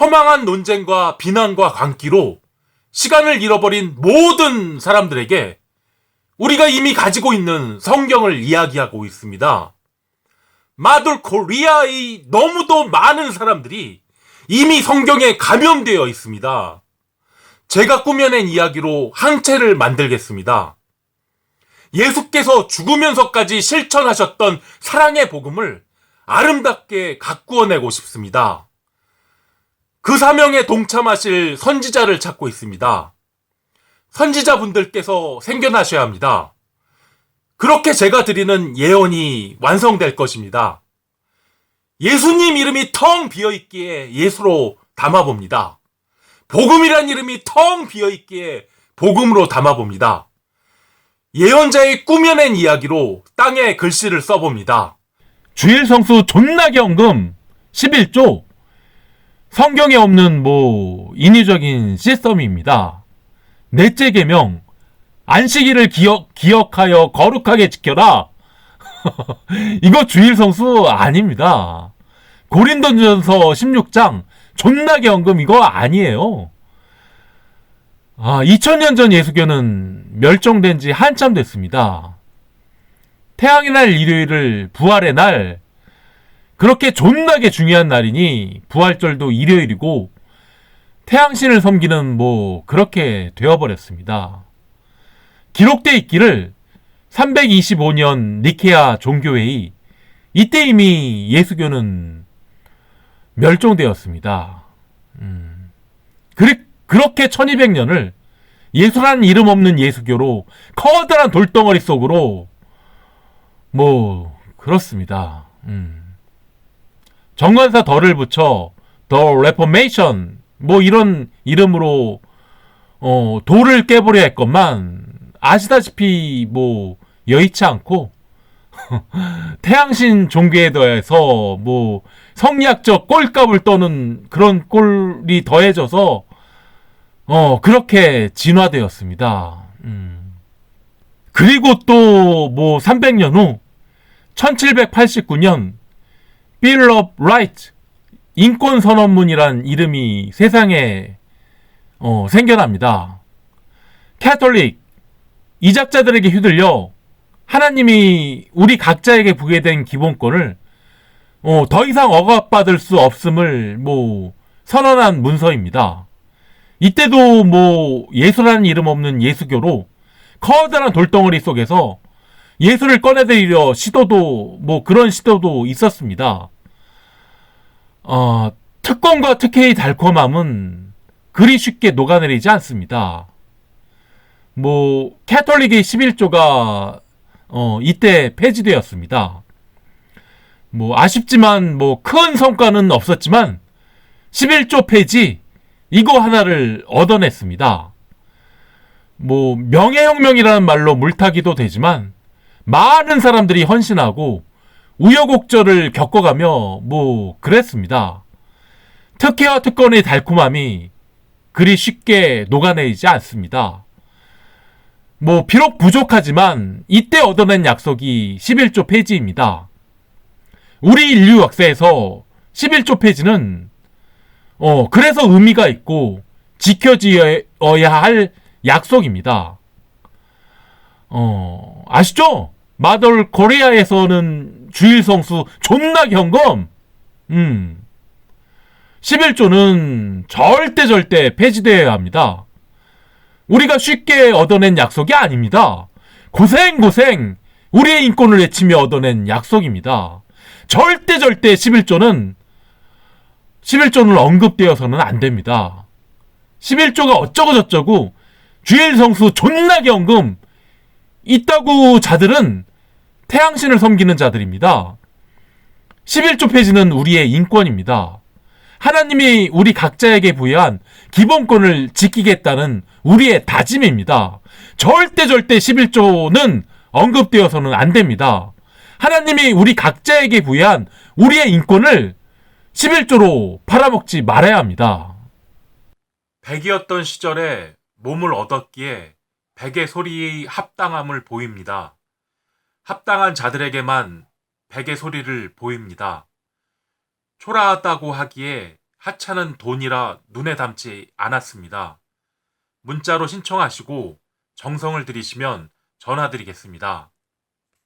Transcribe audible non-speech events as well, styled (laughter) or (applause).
허망한 논쟁과 비난과 광기로 시간을 잃어버린 모든 사람들에게 우리가 이미 가지고 있는 성경을 이야기하고 있습니다. 마돌 코리아의 너무도 많은 사람들이 이미 성경에 감염되어 있습니다. 제가 꾸며낸 이야기로 항체를 만들겠습니다. 예수께서 죽으면서까지 실천하셨던 사랑의 복음을 아름답게 가꾸어내고 싶습니다. 그 사명에 동참하실 선지자를 찾고 있습니다. 선지자분들께서 생겨나셔야 합니다. 그렇게 제가 드리는 예언이 완성될 것입니다. 예수님 이름이 텅 비어 있기에 예수로 담아 봅니다. 복음이란 이름이 텅 비어 있기에 복음으로 담아 봅니다. 예언자의 꾸며낸 이야기로 땅에 글씨를 써봅니다. 주일 성수 존나게 헌금 11조 성경에 없는 뭐 인위적인 시스템입니다. 넷째 계명 안식일을 기억 기억하여 거룩하게 지켜라. (laughs) 이거 주일 성수 아닙니다. 고린도전서 16장 존나게 헌금 이거 아니에요. 아, 2000년 전 예수교는 멸종된 지 한참 됐습니다. 태양의 날 일요일을 부활의 날 그렇게 존나게 중요한 날이니 부활절도 일요일이고 태양신을 섬기는 뭐 그렇게 되어버렸습니다. 기록돼 있기를 325년 니케아 종교회의 이때 이미 예수교는 멸종되었습니다. 음. 그렇게 1200년을 예수란 이름 없는 예수교로 커다란 돌덩어리 속으로 뭐 그렇습니다. 음. 정관사 덜을 붙여 더 레포메이션 뭐 이런 이름으로 어, 돌을 깨버려 했건만 아시다시피 뭐 여의치 않고 (laughs) 태양신 종교에 더해서 뭐 성리학적 꼴값을 떠는 그런 꼴이 더해져서 어 그렇게 진화되었습니다. 음. 그리고 또 뭐 300년 후 1789년 Bill of Rights 인권 선언문이란 이름이 세상에 어, 생겨납니다. 캐톨릭 이작자들에게 휘둘려 하나님이 우리 각자에게 부여된 기본권을 어, 더 이상 억압받을 수 없음을 뭐 선언한 문서입니다. 이때도 뭐 예수라는 이름 없는 예수교로 커다란 돌덩어리 속에서 예수를 꺼내들이려 시도도 뭐 그런 시도도 있었습니다. 어, 특권과 특혜의 달콤함은 그리 쉽게 녹아내리지 않습니다. 뭐 캐톨릭의 11조가 어, 이때 폐지되었습니다. 뭐 아쉽지만 뭐 큰 성과는 없었지만 11조 폐지 이거 하나를 얻어냈습니다. 뭐 명예혁명이라는 말로 물타기도 되지만 많은 사람들이 헌신하고 우여곡절을 겪어가며 뭐 그랬습니다. 특혜와 특권의 달콤함이 그리 쉽게 녹아내리지 않습니다. 뭐 비록 부족하지만 이때 얻어낸 약속이 11조 폐지입니다. 우리 인류 역사에서 11조 폐지는 어 그래서 의미가 있고 지켜져야 할 약속입니다. 어 아시죠? 마돌 코리아에서는 주일 성수 존나 경검. 음. 11조는 절대 절대 폐지되어야 합니다. 우리가 쉽게 얻어낸 약속이 아닙니다. 고생 고생 우리의 인권을 외치며 얻어낸 약속입니다. 절대 절대 11조는 11조는 언급되어서는 안 됩니다. 11조가 어쩌고 저쩌고 주일 성수 존나 경금 있다고 자들은 태양신을 섬기는 자들입니다. 11조 폐지는 우리의 인권입니다. 하나님이 우리 각자에게 부여한 기본권을 지키겠다는 우리의 다짐입니다. 절대 절대 11조는 언급되어서는 안 됩니다. 하나님이 우리 각자에게 부여한 우리의 인권을 11조로 팔아먹지 말아야 합니다. 백이었던 시절에 몸을 얻었기에 백의 소리의 합당함을 보입니다. 합당한 자들에게만 백의 소리를 보입니다. 초라하다고 하기에 하찮은 돈이라 눈에 담지 않았습니다. 문자로 신청하시고 정성을 들이시면 전화드리겠습니다.